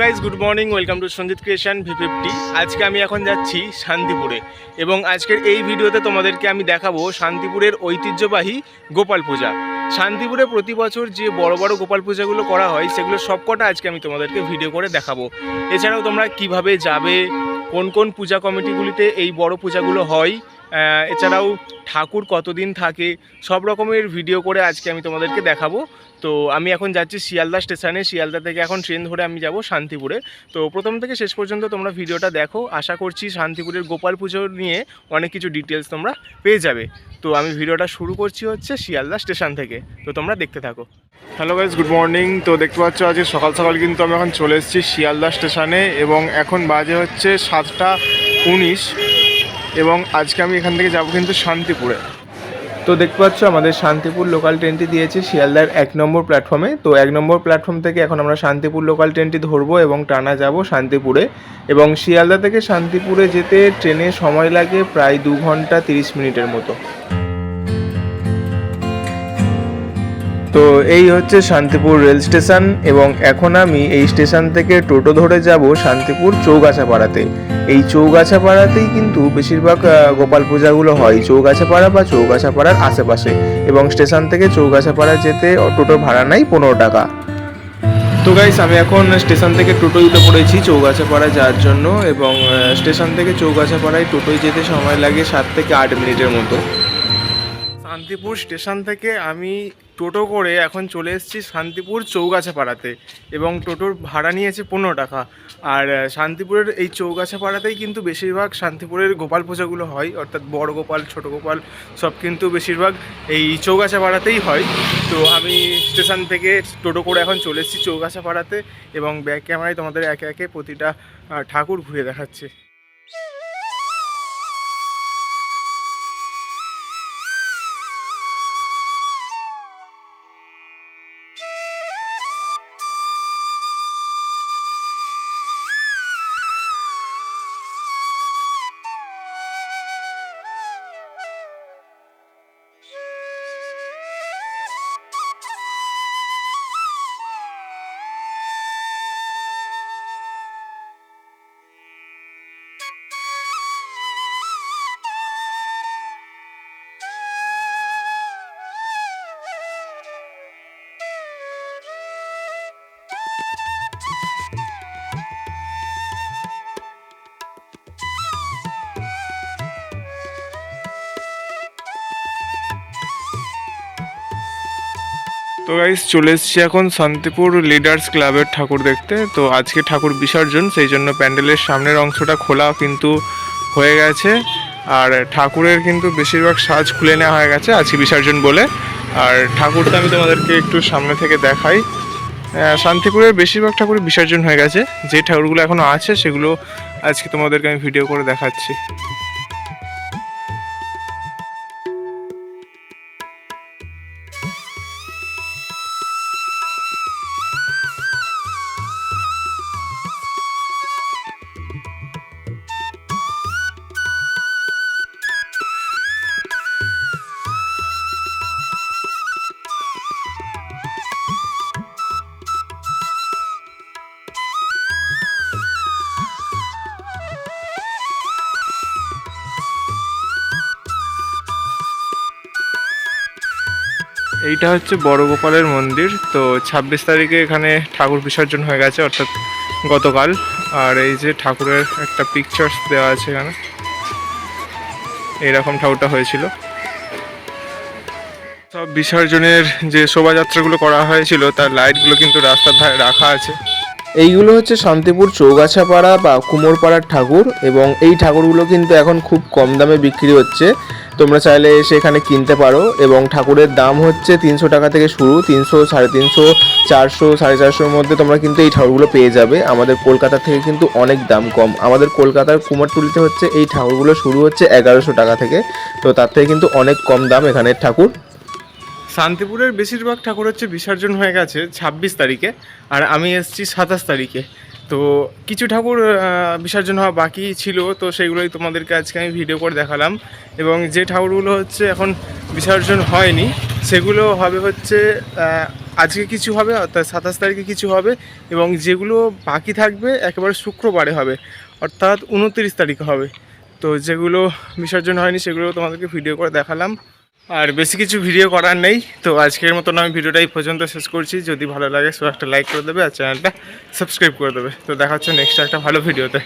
Guys good morning welcome to Sanjit creation V fifty আজকে আমি এখন যাচ্ছি শান্তিপুরে এবং আজকের এই ভিডিওতে তোমাদেরকে আমি দেখাবো শান্তিপুরের ঐতিহ্যবাহী গোপাল পূজা। শান্তিপুরে প্রতি বছর যে বড় বড় গোপাল পূজাগুলো করা হয়, সেগুলো সবকটা আজকে আমি তোমাদেরকে ভিডিও করে দেখাবো। এছাড়াও তোমরা কীভাবে যাবে, কোন কোন পূজা কমিটিগুলিতে এই বড় পূজাগুলো হয় এছাড়াও ঠাকুর কতদিন থাকে, সব রকমের ভিডিও করে আজকে আমি তোমাদেরকে দেখাবো। তো আমি এখন যাচ্ছি শিয়ালদা স্টেশনে। শিয়ালদা থেকে এখন ট্রেন ধরে আমি যাব শান্তিপুরে। তো প্রথম থেকে শেষ পর্যন্ত তোমরা ভিডিওটা দেখো। আশা করছি শান্তিপুরের গোপাল পুজো নিয়ে অনেক কিছু ডিটেলস তোমরা পেয়ে যাবে। তো আমি ভিডিওটা শুরু করছি হচ্ছে শিয়ালদা স্টেশন থেকে। তো তোমরা দেখতে থাকো। হ্যালো গাইজ গুড মর্নিং তো দেখতে পাচ্ছ আজকে সকাল সকাল কিন্তু আমি এখন চলে এসেছি শিয়ালদা স্টেশনে এবং এখন বাজে হচ্ছে সাতটা উনিশ। এবং আজকে আমি এখান থেকে যাব কিন্তু শান্তিপুরে। তো দেখতে পাচ্ছ, আমাদের শান্তিপুর লোকাল ট্রেনটি দিয়েছে শিয়ালদার এক নম্বর প্ল্যাটফর্মে তো এক নম্বর প্ল্যাটফর্ম থেকে এখন আমরা শান্তিপুর লোকাল ট্রেনটি ধরবো এবং টানা যাব শান্তিপুরে। এবং শিয়ালদা থেকে শান্তিপুরে যেতে ট্রেনে সময় লাগে প্রায় দু ঘণ্টা তিরিশ মিনিটের মতো। তো এই হচ্ছে শান্তিপুর রেল স্টেশন এবং এখন আমি এই স্টেশন থেকে টোটো ধরে যাব শান্তিপুর চৌগাছাপাড়াতে। এই চৌগাছাপাড়াতেই কিন্তু বেশিরভাগ গোপাল পূজাগুলো হয়, চৌগাছাপাড়া বা চৌগাছাপাড়ার আশেপাশে এবং স্টেশন থেকে চৌগাছাপাড়া যেতে টোটো ভাড়া নাই পনেরো টাকা। তো গাইস আমি এখন স্টেশন থেকে টোটোয় উঠে পড়েছি চৌগাছাপাড়া যাওয়ার জন্য এবং স্টেশন থেকে চৌগাছাপাড়ায় টোটোয় যেতে সময় লাগে সাত থেকে আট মিনিটের মতো। শান্তিপুর স্টেশন থেকে আমি টোটো করে এখন চলে এসেছি শান্তিপুর চৌগাছা পাড়াতে এবং টোটোর ভাড়া নিয়েছে পনেরো টাকা। আর শান্তিপুরের এই চৌগাছা পাড়াতেই কিন্তু বেশিরভাগ শান্তিপুরের গোপাল পূজাগুলো হয়, অর্থাৎ বড় গোপাল, ছোট গোপাল, সব কিন্তু বেশিরভাগ এই চৌগাছা পাড়াতেই হয়। তো আমি স্টেশন থেকে টোটো করে এখন চলে এসেছি চৌগাছা পাড়াতে এবং ব্যাক ক্যামেরায় তোমাদের একে একে প্রতিটা ঠাকুর ঘুরে দেখাচ্ছে। তো গাইস চলে এসেছি এখন শান্তিপুর লিডার্স ক্লাবের ঠাকুর দেখতে। তো আজকে ঠাকুর বিসর্জন, সেই জন্য প্যান্ডেলের সামনের অংশটা খোলা কিন্তু হয়ে গেছে। আর ঠাকুরের কিন্তু বেশিরভাগ সাজ খুলে নেওয়া হয়ে গেছে আজকে বিসর্জন বলে। আর ঠাকুরটা আমি তোমাদেরকে একটু সামনে থেকে দেখাই। শান্তিপুরের বেশিরভাগ ঠাকুর বিসর্জন হয়ে গেছে। যে ঠাকুরগুলো এখনও আছে, সেগুলো আজকে তোমাদেরকে আমি ভিডিও করে দেখাচ্ছি। এইটা হচ্ছে বড় গোপালের মন্দির। তো ছাব্বিশ তারিখে এখানে ঠাকুর বিসর্জন হয়ে গেছে, অর্থাৎ গতকাল। আর এই যে ঠাকুরের একটা পিকচার্স দেওয়া আছে এখানে। এইরকম ঠাকুরটা হয়েছিল। সব বিসর্জনের যে শোভাযাত্রাগুলো করা হয়েছিল, তার লাইটগুলো কিন্তু রাস্তার ধারে রাখা আছে। এইগুলো হচ্ছে শান্তিপুর চৌগাছাপাড়া বা কুমোরপাড়ার ঠাকুর এবং এই ঠাকুরগুলো কিন্তু এখন খুব কম দামে বিক্রি হচ্ছে। তোমরা চাইলে এসে এখানে কিনতে পারো এবং ঠাকুরের দাম হচ্ছে তিনশো টাকা থেকে শুরু, তিনশো, সাড়ে তিনশো, চারশো, সাড়ে চারশোর মধ্যে তোমরা কিন্তু এই ঠাকুরগুলো পেয়ে যাবে। আমাদের কলকাতা থেকে কিন্তু অনেক দাম কম। আমাদের কলকাতার কুমারটুলিতে হচ্ছে এই ঠাকুরগুলো শুরু হচ্ছে এগারোশো টাকা থেকে। তো তার থেকে কিন্তু অনেক কম দাম এখানের ঠাকুর। শান্তিপুরের বেশিরভাগ ঠাকুর হচ্ছে বিসর্জন হয়ে গেছে ছাব্বিশ তারিখে, আর আমি এসেছি সাতাশ তারিখে। তো কিছু ঠাকুর বিসর্জন হওয়া বাকি ছিল, তো সেগুলোই তোমাদেরকে আজকে আমি ভিডিও করে দেখালাম। এবং যে ঠাকুরগুলো হচ্ছে এখন বিসর্জন হয়নি, সেগুলো হবে হচ্ছে আজকে কিছু হবে, অর্থাৎ সাতাশ তারিখে কিছু হবে, এবং যেগুলো বাকি থাকবে একেবারে শুক্রবারে হবে, অর্থাৎ উনত্রিশ তারিখে হবে। তো যেগুলো বিসর্জন হয়নি, সেগুলো তোমাদেরকে ভিডিও করে দেখালাম। আর বেশি কিছু ভিডিও করার নেই। তো আজকের মতন আমি ভিডিওটাই পর্যন্ত শেষ করছি। যদি ভালো লাগে সব একটা লাইক করে দেবে আর চ্যানেলটা সাবস্ক্রাইব করে দেবে। তো দেখা হচ্ছে নেক্সট একটা ভালো ভিডিওতে।